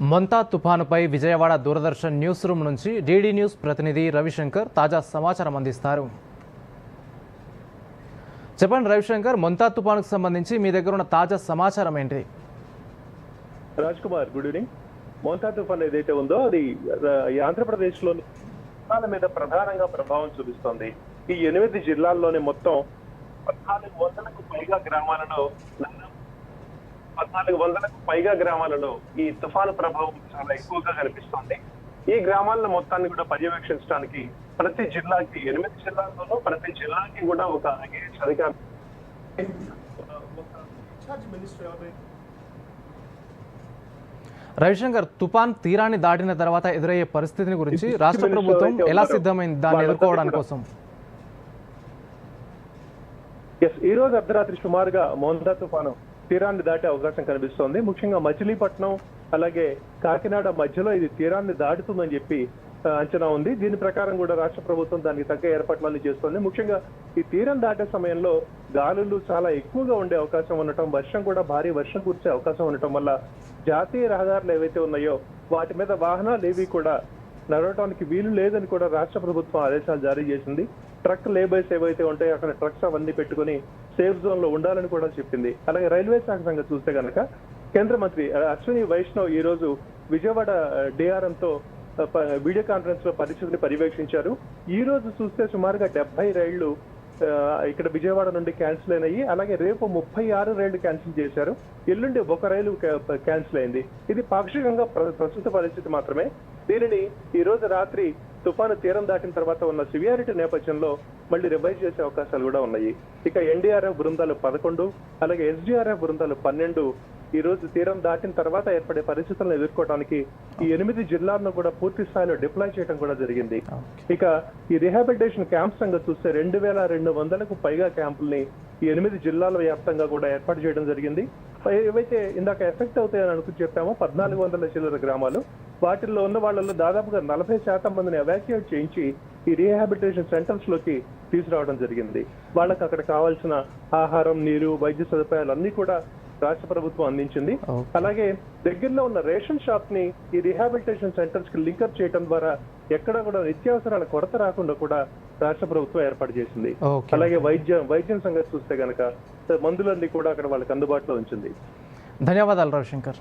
మొంతా తుఫానుపై Vijayawada Doordarshan news room నుంచి DD news ప్రతినిధి రవిశంకర్ తాజా సమాచారం అందిస్తారు. చెప్పండి రవిశంకర్ మొంతా తుఫానుకు సంబంధించి మీ దగ్గర ఉన్న తాజా సమాచారం ఏంటి? Raj Kumar good evening. Montha తుఫాన్ ఏదైతే ఉందో అది ఆంధ్రప్రదేశ్లోని జిల్లాల మీద ప్రధానంగా ప్రభావం చూపిస్తోంది. ఈ ఎనిమిది జిల్లాల్లోని మొత్తం పద్నాలుగు వందలకు పైగా గ్రామాలలో దాదాపు పద్నాలుగు వందలకు పైగా గ్రామాలలో ఈ తుఫాను ప్రభావం చాలా ఎక్కువగా కనిపిస్తోంది. ఈ గ్రామాలను మొత్తాన్ని కూడా పర్యవేక్షించడానికి ప్రతి జిల్లాకి ఎనిమిది జిల్లాల్లోనూ ప్రతి జిల్లాకి కూడా ఒక ఐఏఎస్ అధికారి రవిశంకర్ తుఫాన్ తీరాన్ని దాటిన తర్వాత ఎదురయ్యే పరిస్థితిని గురించి రాష్ట్ర ప్రభుత్వం ఎలా సిద్ధమైంది? దాన్ని ఎదుర్కోవడానికి కోసం. ఎస్ ఈ రోజు అర్ధరాత్రి సుమారుగా మోందా తుఫాను తీరాన్ని దాటే అవకాశం కనిపిస్తోంది. ముఖ్యంగా మచిలీపట్నం అలాగే కాకినాడ మధ్యలో ఇది తీరాన్ని దాటుతుందని చెప్పి అంచనా ఉంది. దీని ప్రకారం కూడా రాష్ట్ర ప్రభుత్వం దానికి తగ్గ ఏర్పాట్లన్నీ చేస్తోంది. ముఖ్యంగా ఈ తీరం దాటే సమయంలో గాలులు చాలా ఎక్కువగా ఉండే అవకాశం ఉండటం వర్షం కూడా భారీ వర్షం కురిసే అవకాశం ఉండటం వల్ల జాతీయ రహదారులు ఏవైతే ఉన్నాయో వాటి మీద వాహనాలు ఏవి కూడా నడవటానికి వీలు లేదని కూడా రాష్ట్ర ప్రభుత్వం ఆదేశాలు జారీ చేసింది. ట్రక్ లేబర్స్ ఏవైతే ఉంటాయో అక్కడ ట్రక్స్ అవన్నీ పెట్టుకుని సేఫ్ జోన్లో ఉండాలని కూడా చెప్పింది. అలాగే రైల్వే శాఖ సంగతి చూస్తే కనుక కేంద్ర మంత్రి అశ్విని వైష్ణవ్ ఈ రోజు విజయవాడ డిఆర్ఎం తో ప- వీడియో కాన్ఫరెన్స్లో పరిస్థితిని పర్యవేక్షించారు. ఈ రోజు చూస్తే సుమారుగా డెబ్బై రైళ్ళు ఇక్కడ విజయవాడ నుండి క్యాన్సిల్ అయినాయి. అలాగే రేపు ముప్పై ఆరు రైళ్ళు క్యాన్సిల్ చేశారు. ఎల్లుండి ఒక రైలు క్యాన్సిల్ అయింది. ఇది పాక్షికంగా ప్ర- ప్రస్తుత పరిస్థితి మాత్రమే. దీనిని ఈ రోజు రాత్రి తుఫాను తీరం దాటిన తర్వాత ఉన్న సివియారిటీ నేపథ్యంలో మళ్ళీ రివైజ్ చేసే అవకాశాలు కూడా ఉన్నాయి. ఇక ఎన్డీఆర్ఎఫ్ బృందాలు పదకొండు అలాగే ఎస్డీఆర్ఎఫ్ బృందాలు పన్నెండు. ఈ రోజు తీరం దాటిన తర్వాత ఏర్పడే పరిస్థితులను ఎదుర్కోవడానికి ఈ ఎనిమిది జిల్లాలను కూడా పూర్తి స్థాయిలో డిప్లాయ్ చేయడం కూడా జరిగింది. ఇక ఈ రిహాబిలిటేషన్ క్యాంప్స్ సంగతి చూస్తే రెండు వేల రెండు వందలకు పైగా క్యాంపుల్ని ఈ ఎనిమిది జిల్లాల వ్యాప్తంగా కూడా ఏర్పాటు చేయడం జరిగింది. ఏవైతే ఇందాక ఎఫెక్ట్ అవుతాయని అనుకుని చెప్పామో పద్నాలుగు వందల చిల్లర గ్రామాలు వాటిల్లో ఉన్న వాళ్ళలో దాదాపుగా నలభై శాతం మందిని ఎవాక్యుయేట్ చేయించి ఈ రీహాబిలిటేషన్ సెంటర్స్లోకి తీసుకురావడం జరిగింది. వాళ్ళకి అక్కడ కావాల్సిన ఆహారం నీరు వైద్య సదుపాయాలు అన్ని కూడా రాష్ట్ర ప్రభుత్వం అందించింది. అలాగే దగ్గరలో ఉన్న రేషన్ షాప్ని ఈ రిహాబిలిటేషన్ సెంటర్స్కి లింకప్ చేయడం ద్వారా ఎక్కడ కూడా నిత్యావసరాల కొరత రాకుండా కూడా రాష్ట్ర ప్రభుత్వం ఏర్పాటు చేసింది. అలాగే వైద్యం వైద్యం సంగతి చూస్తే గనక మందులన్నీ కూడా అక్కడ వాళ్ళకి అందుబాటులో ఉంచింది. ధన్యవాదాలు రవిశంకర్.